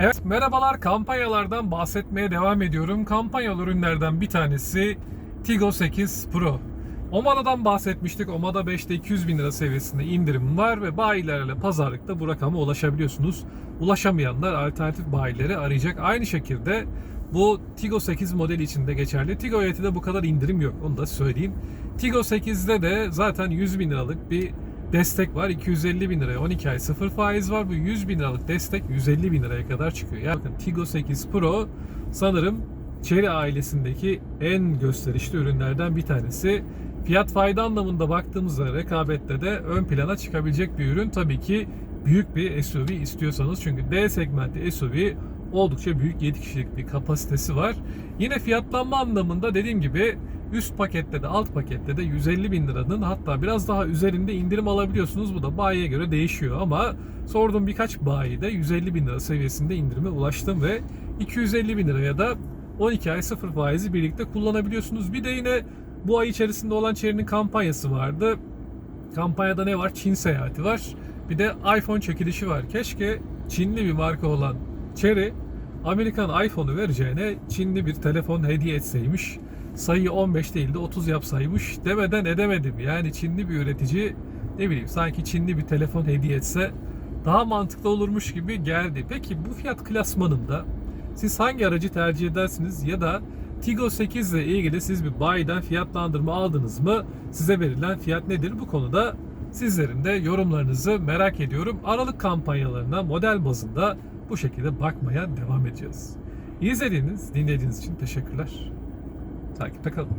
Evet merhabalar kampanyalardan bahsetmeye devam ediyorum. Kampanyalı ürünlerden bir tanesi Tigo 8 Pro. Omada'dan bahsetmiştik. Omada 5'te 200 bin lira seviyesinde indirim var ve bayilerle pazarlıkta bu rakama ulaşabiliyorsunuz. Ulaşamayanlar alternatif bayileri arayacak. Aynı şekilde bu Tigo 8 modeli için de geçerli. Tigo ET'de bu kadar indirim yok onu da söyleyeyim. Tigo 8'de de zaten 100 bin liralık bir destek var. 250 bin liraya 12 ay sıfır faiz var. Bu 100 bin liralık destek 150 bin liraya kadar çıkıyor. Yani bakın Tigo 8 Pro sanırım Chery ailesindeki en gösterişli ürünlerden bir tanesi. Fiyat fayda anlamında baktığımızda rekabette de ön plana çıkabilecek bir ürün. Tabii ki büyük bir SUV istiyorsanız çünkü D segmenti SUV oldukça büyük 7 kişilik bir kapasitesi var. Yine fiyatlanma anlamında dediğim gibi üst pakette de alt pakette de 150 bin liranın hatta biraz daha üzerinde indirim alabiliyorsunuz. Bu da bayiye göre değişiyor ama sorduğum birkaç bayide 150 bin lira seviyesinde indirime ulaştım ve 250 bin liraya da 12 ay sıfır faizi birlikte kullanabiliyorsunuz. Bir de yine bu ay içerisinde olan Chery'nin kampanyası vardı. Kampanyada ne var? Çin seyahati var. Bir de iPhone çekilişi var. Keşke Çinli bir marka olan Chery Amerikan iPhone'u vereceğine Çinli bir telefon hediye etseymiş. Sayıyı 15 değil de 30 yapsaymış demeden edemedim. Yani Çinli bir üretici ne bileyim sanki Çinli bir telefon hediye etse daha mantıklı olurmuş gibi geldi. Peki bu fiyat klasmanında siz hangi aracı tercih edersiniz ya da Tigo 8 ile ilgili siz bir bayiden fiyatlandırma aldınız mı? Size verilen fiyat nedir? Bu konuda sizlerin de yorumlarınızı merak ediyorum. Aralık kampanyalarına model bazında bu şekilde bakmaya devam edeceğiz. İzlediğiniz, dinlediğiniz için teşekkürler. Takipte kalın.